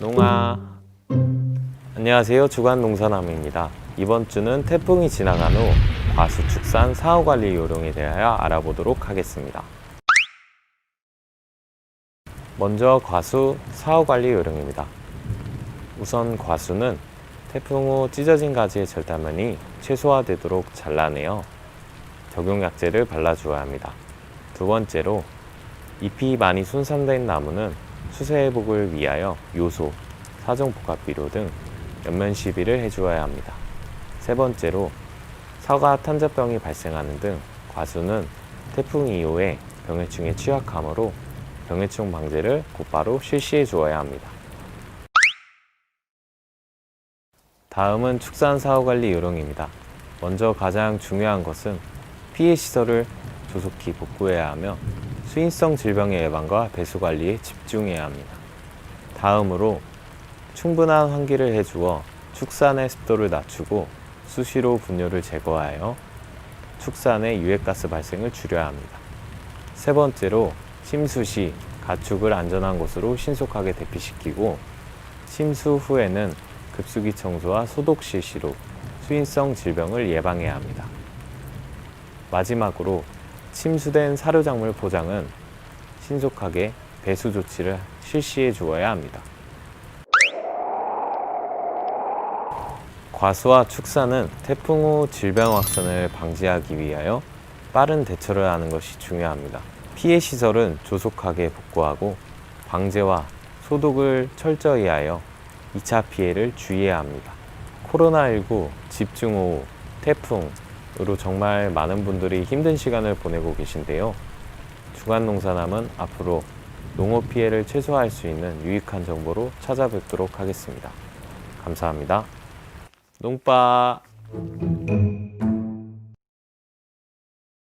농아. 안녕하세요. 주간 농사나무입니다. 이번 주는 태풍이 지나간 후 과수 축산 사후 관리 요령에 대하여 알아보도록 하겠습니다. 먼저 과수 사후 관리 요령입니다. 우선 과수는 태풍 후 찢어진 가지의 절단면이 최소화되도록 잘라내어 적용약제를 발라주어야 합니다. 두 번째로 잎이 많이 손상된 나무는 수세 회복을 위하여 요소, 사종복합비료 등 연면 시비를 해주어야 합니다. 세 번째로 사과 탄저병이 발생하는 등 과수는 태풍 이후에 병해충에 취약하므로 병해충 방제를 곧바로 실시해 주어야 합니다. 다음은 축산 사후 관리 요령입니다. 먼저 가장 중요한 것은 피해 시설을 조속히 복구해야 하며 수인성 질병의 예방과 배수 관리에 집중해야 합니다. 다음으로 충분한 환기를 해주어 축산의 습도를 낮추고 수시로 분뇨를 제거하여 축산의 유해가스 발생을 줄여야 합니다. 세 번째로 심수 시 가축을 안전한 곳으로 신속하게 대피시키고 심수 후에는 급수기 청소와 소독 실시로 수인성 질병을 예방해야 합니다. 마지막으로 침수된 사료작물 포장은 신속하게 배수 조치를 실시해 주어야 합니다. 과수와 축사는 태풍 후 질병 확산을 방지하기 위하여 빠른 대처를 하는 것이 중요합니다. 피해 시설은 조속하게 복구하고 방제와 소독을 철저히 하여 2차 피해를 주의해야 합니다. 코로나19 집중호우, 태풍 으로 정말 많은 분들이 힘든 시간을 보내고 계신데요. 주간농사남은 앞으로 농업 피해를 최소화할 수 있는 유익한 정보로 찾아뵙도록 하겠습니다. 감사합니다. 농빠